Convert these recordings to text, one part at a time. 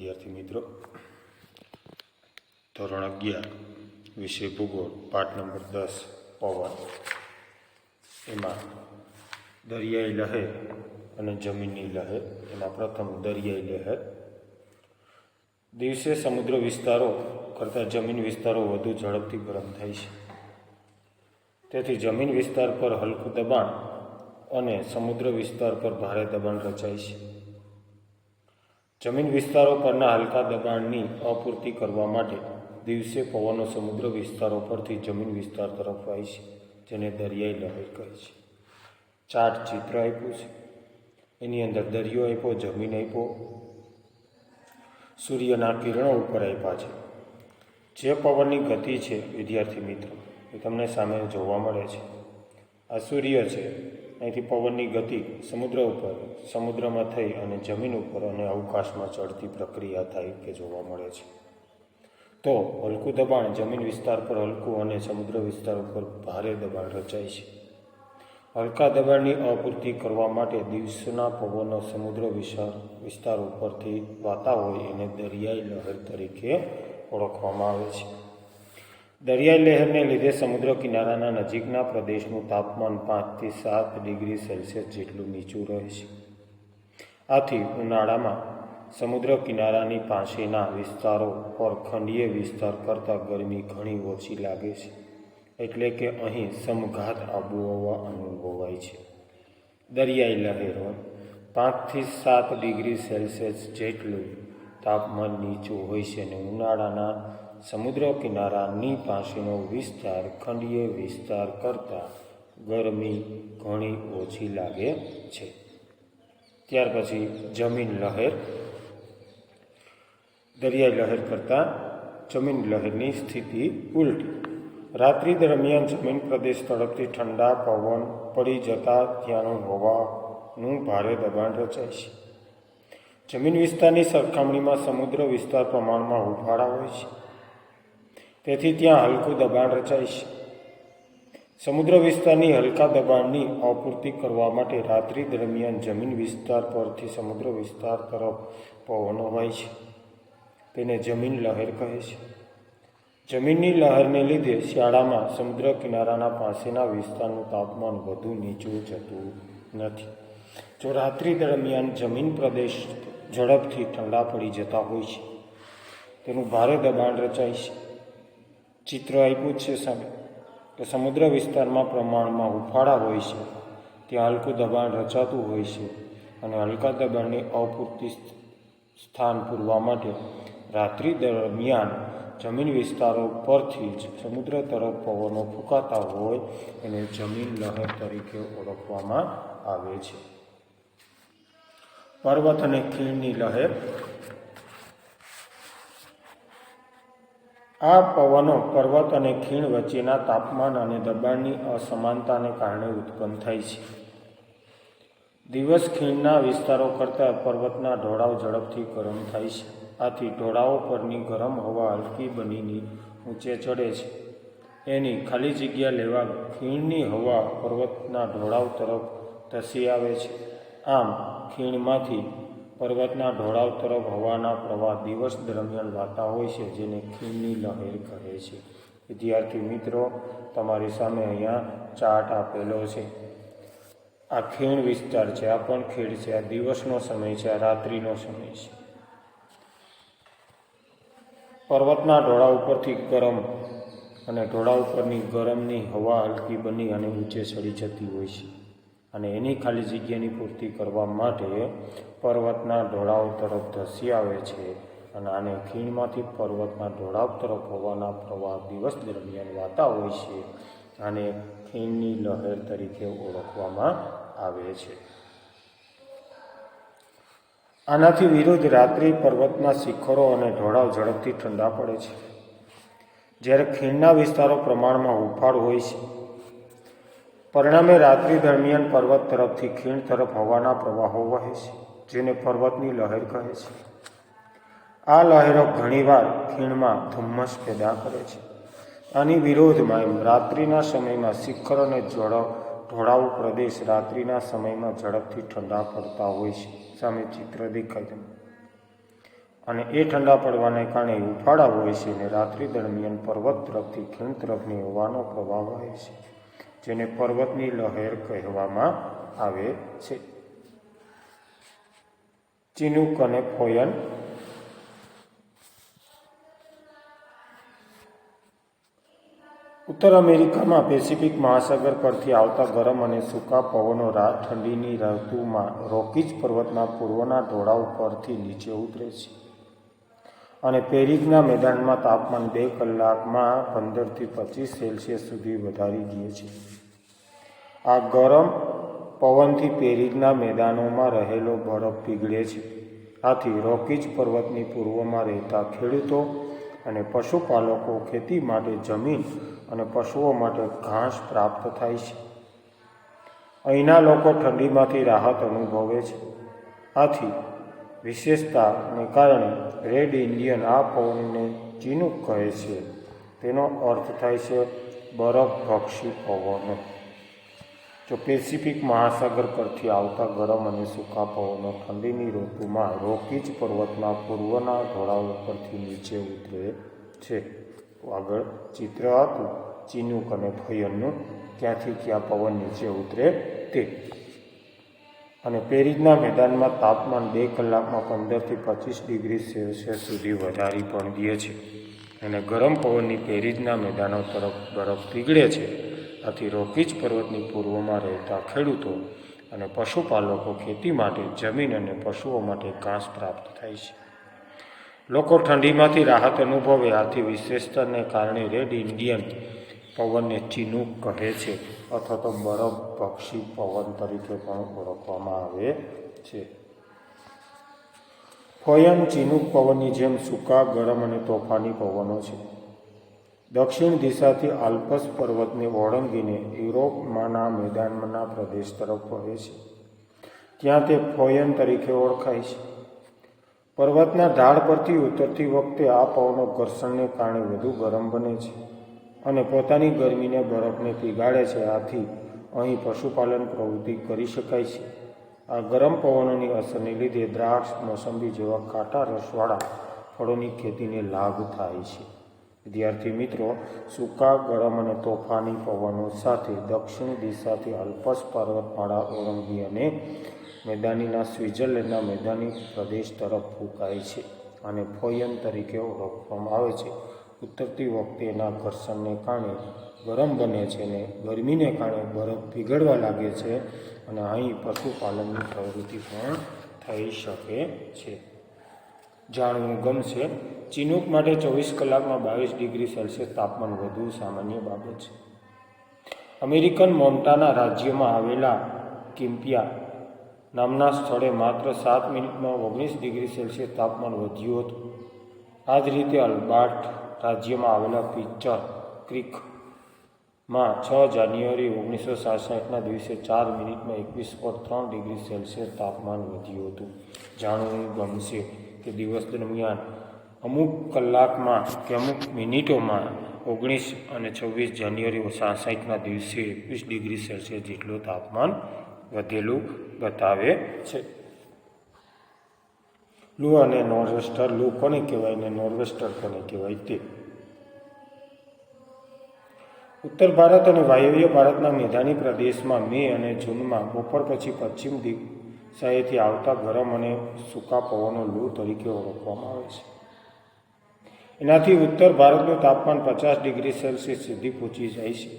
વિદ્યાર્થી મિત્રો, ધોરણ અગિયાર, વિષય ભૂગોળ, પાઠ નંબર દસ, પવન. એમાં દરિયાઈ લહેર અને જમીનની લહેર, એમાં પ્રથમ દરિયાઈ લહેર. દિવસે સમુદ્ર વિસ્તારો કરતાં જમીન વિસ્તારો વધુ ઝડપથી ગરમ થાય છે. તેથી જમીન વિસ્તાર પર હલકું દબાણ અને સમુદ્ર વિસ્તાર પર ભારે દબાણ રચાય છે. જમીન વિસ્તારો પરના હલકા દબાણની અપૂર્તિ કરવા માટે દિવસે પવનો સમુદ્ર વિસ્તારો પરથી જમીન વિસ્તાર તરફ વાય છે, જેને દરિયાઈ લહેર કહે છે. ચાર્ટ ચિત્ર આપ્યું છે. એની અંદર દરિયો આપ્યો, જમીન આપ્યો. સૂર્યના કિરણો ઉપર આપ્યા છે. જે પવનની ગતિ છે, વિદ્યાર્થી મિત્રો, એ તમને સામે જોવા મળે છે. આ સૂર્ય છે અહીંથી પવનની ગતિ સમુદ્ર ઉપર, સમુદ્રમાં થઈ અને જમીન ઉપર અને અવકાશમાં ચડતી પ્રક્રિયા થાય કે જોવા મળે છે. તો હલકું દબાણ જમીન વિસ્તાર પર હલકું અને સમુદ્ર વિસ્તાર ઉપર ભારે દબાણ રચાય છે. હલકા દબાણની અપૂર્તિ કરવા માટે દિવસના પવનો સમુદ્ર વિસ્તાર ઉપરથી વાતા હોય એને દરિયાઈ લહેર તરીકે ઓળખવામાં આવે છે. દરિયાઈ લહેરને લીધે સમુદ્ર કિનારાના નજીકના પ્રદેશનું તાપમાન પાંચથી સાત ડિગ્રી સેલ્સિયસ જેટલું નીચું રહે છે આથી ઉનાળામાં સમુદ્ર કિનારાની પાસેના વિસ્તારો પર ખંડીય વિસ્તાર કરતાં ગરમી ઘણી ઓછી લાગે છે, એટલે કે અહીં સમઘાત આબોહવા અનુભવાય છે. દરિયાઈ લહેરો પાંચથી સાત ડિગ્રી સેલ્સિયસ જેટલું તાપમાન નીચું હોય છે અને ઉનાળાના સમુદ્ર કિનારાની પાસેનો વિસ્તાર ખંડીય વિસ્તાર કરતાં ગરમી ઘણી ઓછી લાગે છે. ત્યાર પછી જમીન લહેર. દરિયાઈ લહેર કરતાં જમીન લહેરની સ્થિતિ ઉલટી. રાત્રિ દરમિયાન જમીન પ્રદેશ તરફથી ઠંડા પવન પડી જતા ત્યાંનું હવાનું ભારે દબાણ રચાય છે. જમીન વિસ્તારની સરખામણીમાં સમુદ્ર વિસ્તાર પ્રમાણમાં ઉફાળા હોય છે. તેથી ત્યાં હલકું દબાણ રચાય છે. સમુદ્ર વિસ્તારની હલકા દબાણની અપૂર્તિ કરવા માટે રાત્રિ દરમિયાન જમીન વિસ્તાર પરથી સમુદ્ર વિસ્તાર તરફ પવનો હોય છે. તેને જમીન લહેર કહે છે. જમીનની લહેરને લીધે શિયાળામાં સમુદ્ર કિનારાના પાસેના વિસ્તારનું તાપમાન વધુ નીચું જતું નથી. જો રાત્રિ દરમિયાન જમીન પ્રદેશ ઝડપથી ઠંડા પડી જતા હોય છે, તેનું ભારે દબાણ રચાય છે. ચિત્ર આપ્યું છે સામે. કે સમુદ્ર વિસ્તારમાં પ્રમાણમાં હુફાળા હોય છે. ત્યાં હલકું દબાણ રચાતું હોય છે અને હલકા દબાણની અપૂરતી સ્થાન પૂરવા માટે રાત્રિ દરમિયાન જમીન વિસ્તારો પરથી જ સમુદ્ર તરફ પવનો ફૂંકાતા હોય એને જમીન લહેર તરીકે ઓળખવામાં આવે છે. પર્વત અને ખીણની લહેર આ પવનો પર્વત અને ખીણ વચ્ચેના તાપમાન અને દબાણની અસમાનતાને કારણે ઉત્પન્ન થાય છે. દિવસ ખીણના વિસ્તારો કરતાં પર્વતના ઢોળાવ ઝડપથી ગરમ થાય છે. આથી ઢોળાવો પરની ગરમ હવા હલકી બનીને ઊંચે ચડે છે. એની ખાલી જગ્યા લેવા ખીણની હવા પર્વતના ઢોળાવ તરફ ધસી આવે છે. આમ ખીણમાંથી પર્વતના ઢોળાવ તરફ હવાના પ્રવાહ દિવસ દરમિયાન વાતા હોય છે, જેને ખીણની લહેર કહે છે. વિદ્યાર્થી મિત્રો, તમારી સામે અહીંયા ચાર્ટ આપેલો છે. આ ખીણ વિસ્તાર છે, આ પણ ખીણ છે, આ દિવસનો સમય છે, આ રાત્રિનો સમય છે. પર્વતના ઢોળા ઉપરથી ગરમ અને ઢોળા ઉપરની ગરમની હવા હલકી બની અને ઊંચે ચડી જતી હોય છે. અને એની ખાલી જગ્યાની પૂર્તિ કરવા માટે પર્વતના ઢોળાવ તરફ ધસી આવે છે અને આને ખીણમાંથી પર્વતના ઢોળાવ તરફ હોવાના પ્રવાહ દિવસ દરમિયાન વાતા હોય છે. આને ખીણની લહેર તરીકે ઓળખવામાં આવે છે. આનાથી વિરુદ્ધ રાત્રિ પર્વતના શિખરો અને ઢોળાવ ઝડપથી ઠંડા પડે છે. જ્યારે ખીણના વિસ્તારો પ્રમાણમાં હુફાળ હોય છે પરિણામે રાત્રિ દરમિયાન પર્વત તરફથી ખીણ તરફ હવાના પ્રવાહો વહે છે, જેને પર્વતની લહેર કહે છે. આ લહેરો ઘણીવાર ખીણમાં ધુમ્મસ પેદા કરે છે. આની વિરોધમાં એમ રાત્રિના સમયમાં શિખર અને ઝડપ ઢોળાવ પ્રદેશ રાત્રિના સમયમાં ઝડપથી ઠંડા પડતા હોય છે, સામે ચિત્ર દેખાય અને એ ઠંડા પડવાને કારણે ઉફાળા હોય છે અને રાત્રિ દરમિયાન પર્વત તરફથી ખીણ તરફની હવાનો પ્રવાહ વહે છે. જેને પર્વતની લહેર કહેવામાં આવે છે. ચિનુક અને ફોયન. ઉત્તર અમેરિકામાં પેસિફિક મહાસાગર પરથી આવતા ગરમ અને સૂકા પવનો રાત ઠંડીની ઋતુમાં રોકીજ પર્વતના પૂર્વના ઢોળાવ પરથી નીચે ઉતરે છે. અને પેરિસના મેદાનમાં તાપમાન બે કલાકમાં પંદરથી પચીસ સેલ્સિયસ સુધી વધારી દે છે. આ ગરમ પવનથી પેરિસના મેદાનોમાં રહેલો બરફ પીગળે છે. આથી રોકીજ પર્વતની પૂર્વમાં રહેતા ખેડૂતો અને પશુપાલકો ખેતી માટે જમીન અને પશુઓ માટે ઘાસ પ્રાપ્ત થાય છે. અહીંના લોકો ઠંડીમાંથી રાહત અનુભવે છે. આથી વિશેષતાને કારણે રેડ ઇન્ડિયન આ પવનને ચીનુક કહે છે. તેનો અર્થ થાય છે બરફભક્ષી પવનો. જો પેસિફિક મહાસાગર પરથી આવતા ગરમ અને સૂકા પવનો ઠંડીની ઋતુમાં રોકીજ પર્વતના પૂર્વના ઢોળાવ પરથી નીચે ઉતરે છે. આગળ ચિત્ર હતું. ચીનુક અને ભયનનું ક્યાંથી ક્યાં પવન નીચે ઉતરે તે અને પેરિસના મેદાનમાં તાપમાન બે કલાકમાં પંદરથી પચીસ ડિગ્રી સેલ્સિયસ સુધી વધારી પણ દે છે. અને ગરમ પવનની પેરિસના મેદાનો તરફ બરફ પીગળે છે. આથી રોકીજ પર્વતની પૂર્વમાં રહેતા ખેડૂતો અને પશુપાલકો ખેતી માટે, જમીન અને પશુઓ માટે ઘાસ પ્રાપ્ત થાય છે. લોકો ઠંડીમાંથી રાહત અનુભવે, આથી વિશેષતાને કારણે રેડ ઇન્ડિયન પવનને ચીનુક કહે છે. અથવા તો બરફ પક્ષી પવન તરીકે પણ ઓળખવામાં આવે છે. ફોયન ચીનુક પવનની જેમ સૂકા, ગરમ અને તોફાની પવનો છે. દક્ષિણ દિશાથી આલ્પસ પર્વતને ઓળંગીને યુરોપમાંના મેદાનના પ્રદેશ તરફ વહે છે. ત્યાં તે ફોયન તરીકે ઓળખાય છે. પર્વતના ઢાળ પરથી ઉતરતી વખતે આ પવનો ઘર્ષણને કારણે વધુ ગરમ બને છે. અને પોતાની ગરમીને બરફને પીગાળે છે, આથી અહીં પશુપાલન પ્રવૃત્તિ કરી શકાય છે. આ ગરમ પવનોની અસરને લીધે દ્રાક્ષ, મોસંબી જેવા કાંટા રસવાળા ફળોની ખેતીને લાભ થાય છે. વિદ્યાર્થી મિત્રો, સૂકા, ગરમ અને તોફાની પવનો સાથે દક્ષિણ દિશાથી અલ્પસ પર્વતમાળા ઓળંગી અને મેદાનીના સ્વિટ્ઝરલેન્ડના મેદાની પ્રદેશ તરફ ફૂંકાય છે અને ફોયન તરીકે ઓળખવામાં આવે છે. ઉતરતી વખતે એના ઘર્ષણને કારણે ગરમ બને છે અને ગરમીને કારણે બરફ પીગળવા લાગે છે અને અહીં પશુપાલનની પ્રવૃત્તિ પણ થઈ શકે છે. જાણવું ગમશે, ચિનુક માટે ચોવીસ કલાકમાં બાવીસ ડિગ્રી સેલ્સિયસ તાપમાન વધુ સામાન્ય બાબત છે. અમેરિકન મોન્ટાના રાજ્યમાં આવેલા કિમ્પિયા નામના સ્થળે માત્ર સાત મિનિટમાં ઓગણીસ ડિગ્રી સેલ્સિયસ તાપમાન વધ્યું હતું. આ જ રીતે અલ્બાર્ટ રાજ્યમાં આવેલા પિક્ચર ક્રિકમાં છ જાન્યુઆરી ઓગણીસો સાડસઠના દિવસે ચાર મિનિટમાં એકવીસ પોઈન્ટ ત્રણ ડિગ્રી સેલ્સિયસ તાપમાન વધ્યું હતું. જાણવું ગમશે કે દિવસ દરમિયાન અમુક કલાકમાં કે અમુક મિનિટોમાં ઓગણીસ અને છવ્વીસ જાન્યુઆરી સાસઠના દિવસે એકવીસ ડિગ્રી સેલ્સિયસ જેટલું તાપમાન વધેલું બતાવે છે. લૂ અને નોર્વેસ્ટર લૂ કોને કહેવાય ને નોર્વેસ્ટર કોને કહેવાય તે? ઉત્તર ભારત અને વાયવ્ય ભારતના મેદાની પ્રદેશમાં મે અને જૂનમાં બપોર પછી પશ્ચિમ દિશાએથી આવતા ગરમ અને સૂકા પવનો લૂ તરીકે ઓળખવામાં આવે છે. એનાથી ઉત્તર ભારતનું તાપમાન પચાસ ડિગ્રી સેલ્સિયસ સુધી પહોંચી જાય છે.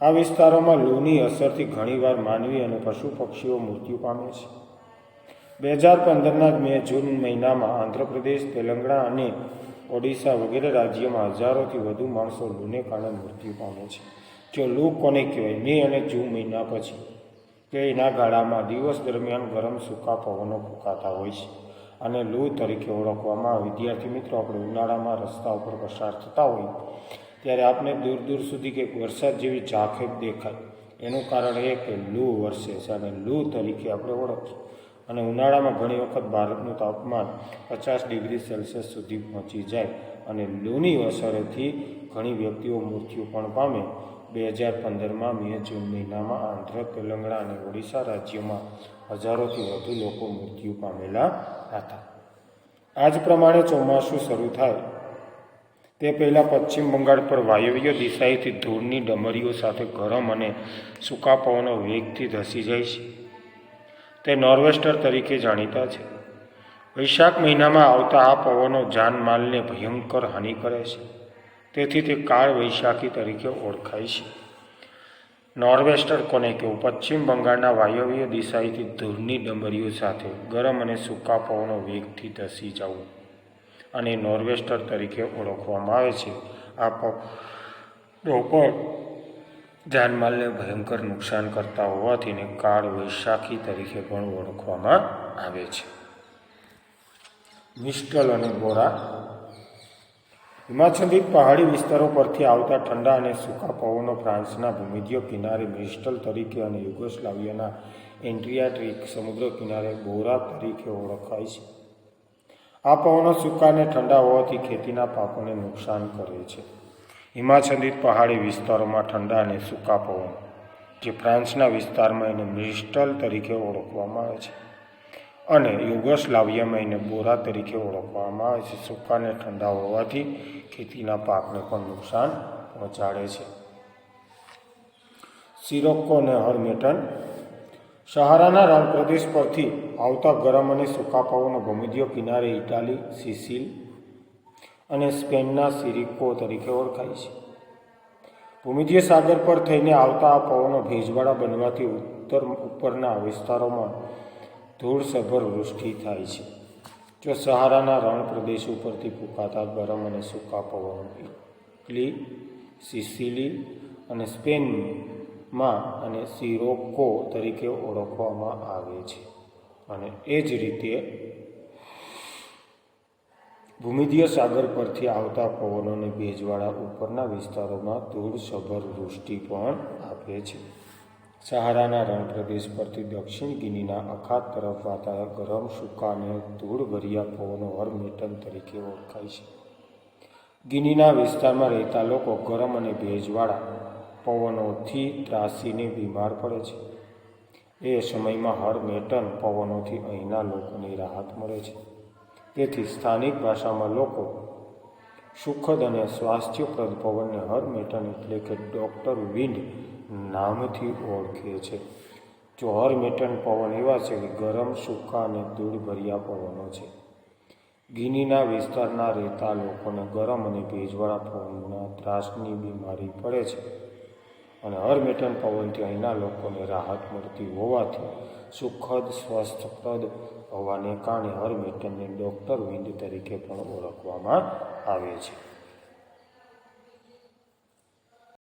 આ વિસ્તારોમાં લૂની અસરથી ઘણીવાર માનવી અને પશુ પક્ષીઓ મૃત્યુ પામે છે. બે હજાર પંદરના મે જૂન મહિનામાં આંધ્રપ્રદેશ, તેલંગણા અને ઓડિશા વગેરે રાજ્યોમાં હજારોથી વધુ માણસો લૂને કારણે મૃત્યુ પામે છે. જો લૂ કોને કહેવાય? મે અને જૂન મહિના પછી કે એના ગાળામાં દિવસ દરમિયાન ગરમ સૂકા પવનો ફૂંકાતા હોય છે અને લૂ તરીકે ઓળખવામાં વિદ્યાર્થી મિત્રો, આપણે ઉનાળામાં રસ્તા ઉપર પસાર થતા હોય ત્યારે આપણે દૂર દૂર સુધી કંઈક વરસાદ જેવી ઝાંખેક દેખાય. એનું કારણ એ કે લૂ વરસે છે અને લૂ તરીકે આપણે ઓળખીએ. અને ઉનાળામાં ઘણી વખત ભારતનું તાપમાન પચાસ ડિગ્રી સેલ્સિયસ સુધી પહોંચી જાય અને લૂની અસરથી ઘણી વ્યક્તિઓ મૃત્યુ પણ પામે. બે હજાર પંદરમાં મે જૂન મહિનામાં આંધ્ર, તેલંગણા અને ઓડિશા રાજ્યોમાં હજારોથી વધુ લોકો મૃત્યુ પામેલા હતા. આ જ પ્રમાણે ચોમાસું શરૂ થાય. તે પહેલાં પશ્ચિમ બંગાળ પર વાયવ્ય દિશાએથી ધૂળની ડમરીઓ સાથે ગરમ અને સૂકા પવનો વેગથી ધસી જાય છે. તે નોર્વેસ્ટર તરીકે જાણીતા છે. વૈશાખ મહિનામાં આવતા આ પવનો જાનમાલને ભયંકર હાનિ કરે છે. તેથી તે કાળ વૈશાખી તરીકે ઓળખાય છે. નોર્વેસ્ટર કોને કહેવું પશ્ચિમ બંગાળના વાયવ્ય દિશાએથી ધૂળની ડમરીઓ સાથે ગરમ અને સૂકા પવનો વેગથી ધસી જવું અને નોર્વેસ્ટર તરીકે ઓળખવામાં આવે છે. આ પવનો જાનમાલને ભયંકર નુકસાન કરતા હોવાથી ને કાળ વૈશાખી તરીકે પણ ઓળખવામાં આવે છે. મિસ્ટલ અને બોરા હિમાચ્છાદિત પહાડી વિસ્તારો પરથી આવતા ઠંડા અને સૂકા પવનો ફ્રાન્સના ભૂમિધ્ય કિનારે મિસ્ટલ તરીકે અને યુગોસ્લાવિયાના એન્ટ્રિયાટ્રિક સમુદ્ર કિનારે બોરા તરીકે ઓળખાય છે. આ પવનો સૂકા અને ઠંડા હોવાથી ખેતીના પાકોને નુકસાન કરે છે. હિમાચ્છાદિત પહાડી વિસ્તારોમાં ઠંડા અને સૂકા પવન, જે ફ્રાન્સના વિસ્તારમાં એને મિસ્ટલ તરીકે ઓળખવામાં આવે છે અને યુગોસ્લાવિયામાં એને બોરા તરીકે ઓળખવામાં આવે છે. સૂકા અને ઠંડા હોવાથી ખેતીના પાકને પણ નુકસાન પહોંચાડે છે. સિરોક્કો અને હરમેટન સહારાના રણ પ્રદેશ પરથી આવતા ગરમ અને સૂકા પવનો ભૂમધ્ય કિનારે ઇટાલી, સિસિલ અને સ્પેનના સિરિકો તરીકે ઓળખાય છે. ભૂમિધ્ય સાગર પર થઈને આવતા આ પવનો ભેજવાળા બનવાથી ઉત્તર ઉપરના વિસ્તારોમાં ધૂળસભર વૃષ્ટિ થાય છે. જો સહારાના રણ પ્રદેશ ઉપરથી ફૂંકાતા ગરમ અને સૂકા પવનો ઇટલી, સિસિલી અને સ્પેનમાં અને સિરોકો તરીકે ઓળખવામાં આવે છે. અને એ જ રીતે ભૂમિધ્ય સાગર પરથી આવતા પવનોને ભેજવાળા ઉપરના વિસ્તારોમાં ધૂળસભર વૃષ્ટિ પણ આપે છે. સહારાના રણ પ્રદેશ પરથી દક્ષિણ ગિનીના અખાત તરફ વાતા ગરમ, સૂકા અને ધૂળભર્યા પવનો હરમેટન તરીકે ઓળખાય છે. ગિનીના વિસ્તારમાં રહેતા લોકો ગરમ અને ભેજવાળા પવનોથી ત્રાસીને બીમાર પડે છે. એ સમયમાં હરમેટન પવનોથી અહીંના લોકોને રાહત મળે છે. તેથી સ્થાનિક ભાષામાં લોકો સુખદ અને સ્વાસ્થ્યપ્રદ પવનને હરમેટન એટલે કે ડૉક્ટર વિન્ડ નામથી ઓળખે છે. જો હરમેટન પવન એવા છે કે ગરમ, સૂકા અને ધૂળભર્યા પવનો છે. ગિનીના વિસ્તારના રહેતા લોકોને ગરમ અને ભેજવાળા પવનના ત્રાસની બીમારી પડે છે અને હરમેટન પવનથી અહીંના લોકોને રાહત મળતી હોવાથી સુખદ, સ્વસ્થપ્રદ હોવાને કારણે હરમેટનને ડૉક્ટર વિન્ડ તરીકે પણ ઓળખવામાં આવે છે.